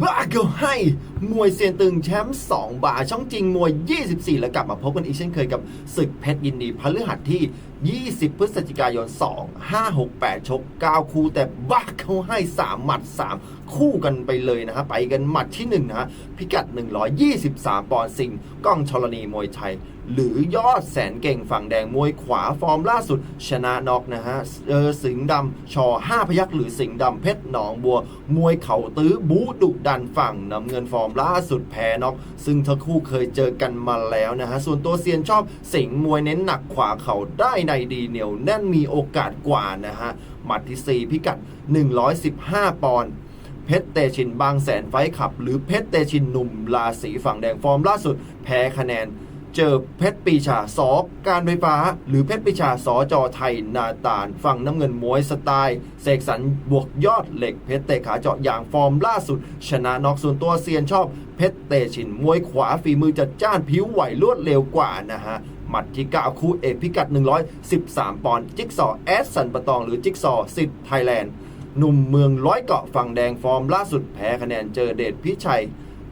บ้าก็ให้ มวยเซียนตึงแชมป์2บาทช่องจริงมวย 24 แล้วกลับมาพบกันอีกเช่นเคยกับศึกเพชรยินดีพฤหัสที่ 20 พฤศจิกายน 2 5 6 8 ชก 9 คู่แต่บ้าเขาให้ 3 หมัด 3 คู่กันไปเลยนะฮะ ไปกันหมัดที่ 1 นะฮะ พิกัด 123 ปอนด์สิงก้องชลนีมวยไทย หรือยอดแสนเก่งฝั่งแดงมวยขวาฟอร์มล่าสุด ชนะน็อกนะฮะเออสิงดำชอห้าพยักหรือสิงดำเพชรหนองบัว มวยเข่าตื้อบูดุดันฝั่งน้ำเงินฟอร์มล่าสุดแพ้น็อกซึ่งทั้งคู่เคยเจอกันมาแล้วนะฮะ ส่วนตัวเซียนชอบสิงมวยเน้นหนักขวาเข่าได้ในดีเหนียวแน่นมีโอกาสกว่านะฮะหมัดที่ 4 พิกัด 115 ปอนด์เพชรเตชินบางแสนไฟขับ หรือเพชรเตชินหนุ่มราศีฝั่งแดงฟอร์มล่าสุด แพ้คะแนน เจอเพชรปีชาสอการไฟฟ้า หรือเพชรปีชาสอจอไทยนาตาลฝั่งน้ำเงินมวยสไตล์เสกสรรบวกยอดเหล็กเพชรเตะขาเจาะอย่างฟอร์มล่าสุด ชนะนอกส่วนตัวเซียนชอบเพชรเตชินมวยขวาฝีมือจัดจ้านผิวไหวรวดเร็วกว่านะฮะหมัดที่ 9 คู่เอกพิกัด 113 ปอนด์จิ๊กซอแอสสันปะตองหรือจิ๊กซอสิทธิ์ไทยแลนด์หนุ่มเมืองร้อยเกาะฝั่งแดงฟอร์มล่าสุดแพ้คะแนนเจอเดชพิชัย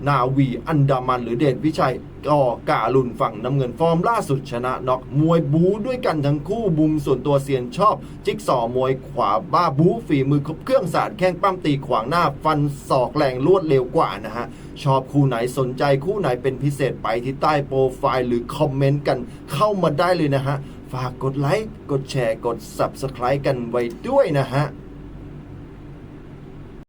นาวีอันดามันหรือเดชพิชัยกอกาลุนฝั่งน้ำเงินฟอร์มล่าสุดชนะน็อกมวยบูด้วยกันทั้งคู่บุมส่วนตัวเซียนชอบ จิกซอมวยขวาบ้าบูฝีมือครบเครื่องศาสตร์แข้งปั้มตีขวางหน้าฟันศอกแรงรวดเร็วกว่านะฮะ ชอบคู่ไหนสนใจคู่ไหนเป็นพิเศษไปที่ใต้โปรไฟล์หรือคอมเมนต์กันเข้ามาได้เลยนะฮะ ฝากกดไลค์กดแชร์กด Subscribe กันไว้ด้วยนะฮะ